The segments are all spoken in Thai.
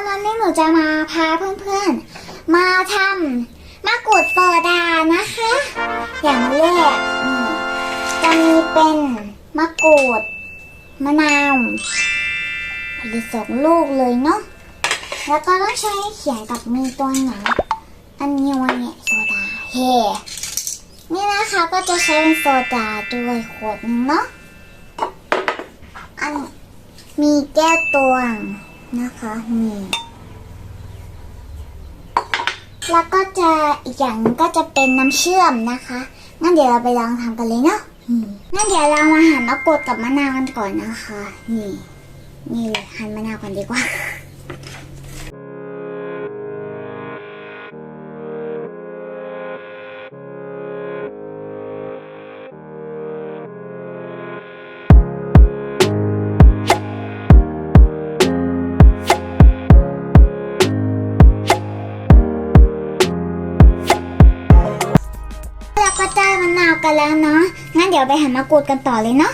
คนวันนี้หนูจะมาพาเพื่อนๆ มาทำมะกรูดโซดานะคะ อย่างแรกจะมีเป็นมะกรูดมะนาวหรือสองลูกเลยเนาะแล้วก็ต้องใช้เขียนกับมีตัวหนังอันนี้วันเนี่ยโซดาเฮนี่นะคะก็จะใช้เป็นโซดาด้วยขวดนึงเนาะอันมีแก้วตวง นะคะนี่ แล้วก็จะอีกอย่างก็จะเป็นน้ำเชื่อมนะคะ งั้นเดี๋ยวเราไปลองทำกันเลยเนาะงั้นเดี๋ยวเรามาหั่นมะกรูดกับมะนาวกันก่อนนะคะ นี่ นี่เลยหั่นมะนาวกันดีกว่า นาวกันแล้วเนาะ งั้นเดี๋ยวไปหั่นมะกรูดกันต่อเลยเนาะ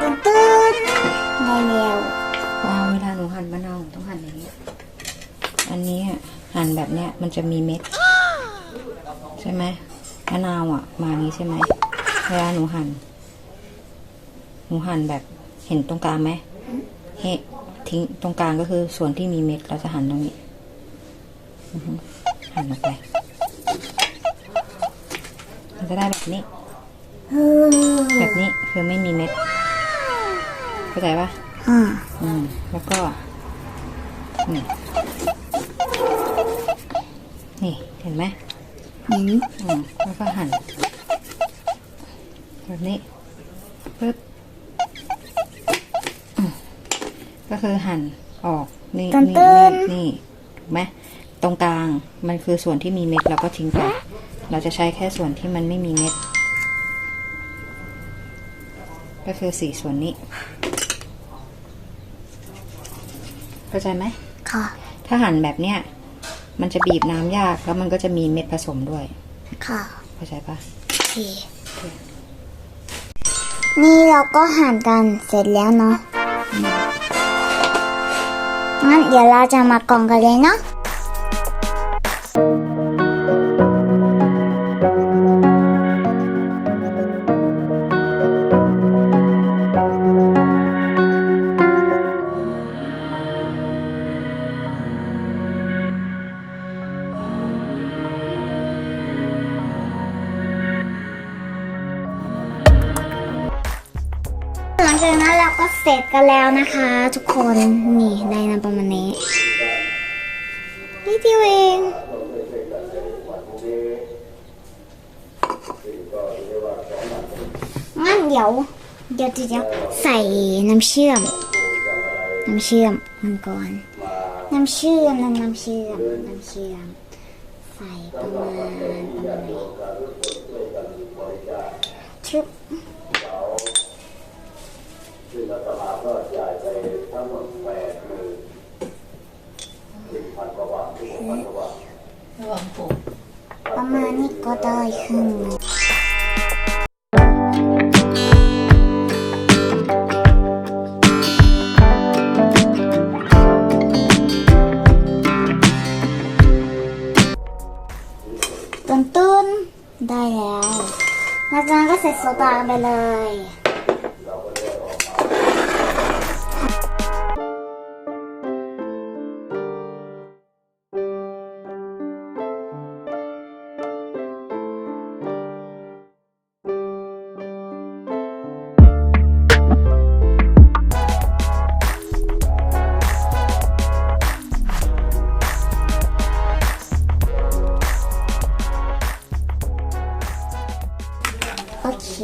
ตื่นตื่นได้แล้ว ว้าวเวลาหนูหั่นมะนาวหนูต้องหั่นอย่างนี้ อันนี้อะหั่นแบบเนี้ยมันจะมีเม็ด ใช่ไหมมะนาวอะ มานี้ใช่ไหมเวลาหนูหั่น หนูหั่นแบบเห็นตรงกลางไหม เฮ้ทิ้งตรงกลางก็คือส่วนที่มีเม็ดเราจะหั่นตรงนี้อือฮึหั่นออกไปมันจะได้แบบนี้เออแบบนี้คือไม่มีเม็ดเข้าใจปะอ่าอืมแล้วก็ นี่นี่เห็นไหมหืมอืมแล้วก็หั่นแบบนี้ปึ๊บอืม ก็คือหั่นออกนี่นี่นี่นี่ถูกไหมตรงกลางมันคือส่วนที่มีเม็ดเราก็ทิ้งไป เราจะใช้แค่ส่วนที่มันไม่มีเม็ด ก็คือสี่ส่วนนี้เข้าใจไหมค่ะ ถ้าหั่นแบบเนี้ยมันจะบีบน้ำยากแล้วมันก็จะมีเม็ดผสมด้วย ค่ะ เข้าใจปะโอเค นี่เราก็หั่นกันเสร็จแล้วเนาะ งั้นเดี๋ยวเราจะมากรองกันเลยเนาะ จากนั้นเราก็เสร็จกันแล้วนะคะ ทุกคนนี่ได้นะประมาณนี้นี่ที่เองงั้นเดี๋ยว เดี๋ยวเดี๋ยวใส่น้ำเชื่อม น้ำเชื่อมมันก่อนน้ำเชื่อมน้ำน้ำเชื่อมน้ำเชื่อม ใส่ประมาณประมาณนี้ชึบ ประมาณนี้ก็ได้ครึ่งหนึ่งต้นต้นได้แล้วแล้วจากนั้นก็ใส่โซดาไปเลย เค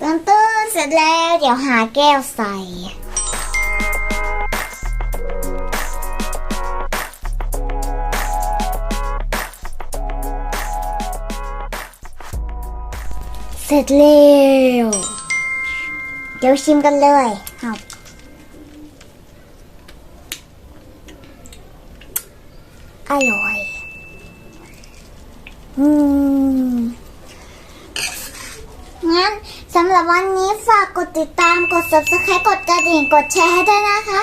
ต้นต้นเสร็จแล้วเดี๋ยวหาแก้วใส่เสร็จแล้วเดี๋ยวชิมกันเลยเอาออร่อย อืมงั้นสำหรับวันนี้ฝากกดติดตามกด subscribe กดกระดิ่งกดแชร์ให้ด้วยนะคะ